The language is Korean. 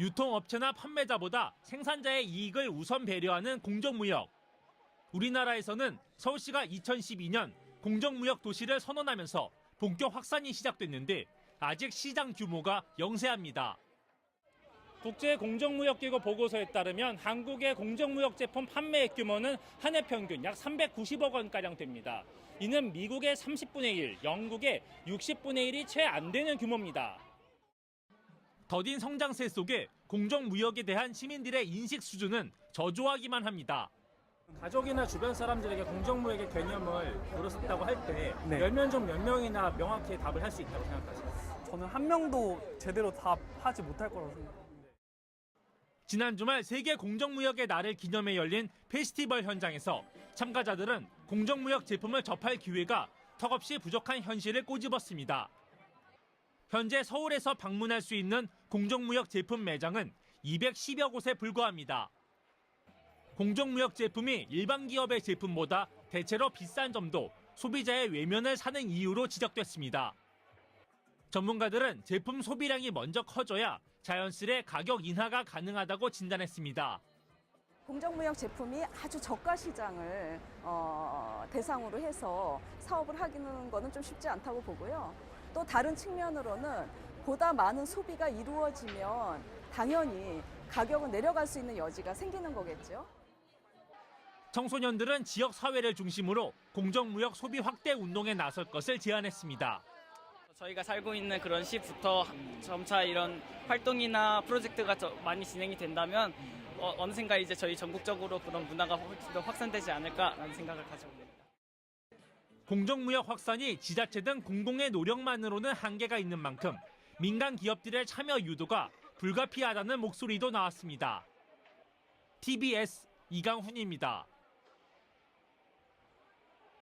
유통업체나 판매자보다 생산자의 이익을 우선 배려하는 공정무역. 우리나라에서는 서울시가 2012년 공정무역 도시를 선언하면서 본격 확산이 시작됐는데 아직 시장 규모가 영세합니다. 국제 공정무역기구 보고서에 따르면 한국의 공정무역 제품 판매액 규모는 한 해 평균 약 390억 원가량 됩니다. 이는 미국의 30분의 1, 영국의 60분의 1이 채 안 되는 규모입니다. 더딘 성장세 속에 공정무역에 대한 시민들의 인식 수준은 저조하기만 합니다. 가족이나 주변 사람들에게 공정무역의 개념을 물었다고 할 때 네. 몇명중몇 명이나 명확히 답을 할 수 있다고 생각하세요? 저는 한 명도 제대로 답하지 못할 거라고 생각합니다. 지난 주말 세계 공정무역의 날을 기념해 열린 페스티벌 현장에서 참가자들은 공정무역 제품을 접할 기회가 턱없이 부족한 현실을 꼬집었습니다. 현재 서울에서 방문할 수 있는 공정무역 제품 매장은 210여 곳에 불과합니다. 공정무역 제품이 일반 기업의 제품보다 대체로 비싼 점도 소비자의 외면을 사는 이유로 지적됐습니다. 전문가들은 제품 소비량이 먼저 커져야 자연스레 가격 인하가 가능하다고 진단했습니다. 공정무역 제품이 아주 저가 시장을 어, 대상으로 해서 사업을 하기는 거는 좀 쉽지 않다고 보고요. 또 다른 측면으로는 보다 많은 소비가 이루어지면 당연히 가격은 내려갈 수 있는 여지가 생기는 거겠죠. 청소년들은 지역 사회를 중심으로 공정무역 소비 확대 운동에 나설 것을 제안했습니다. 저희가 살고 있는 그런 시부터 점차 이런 활동이나 프로젝트가 저- 많이 진행이 된다면 어, 어느샌가 이제 저희 전국적으로 그런 문화가 훨씬 더 확산되지 않을까라는 생각을 가지고 있습니다. 공정무역 확산이 지자체 등 공공의 노력만으로는 한계가 있는 만큼 민간 기업들의 참여 유도가 불가피하다는 목소리도 나왔습니다. TBS 이강훈입니다.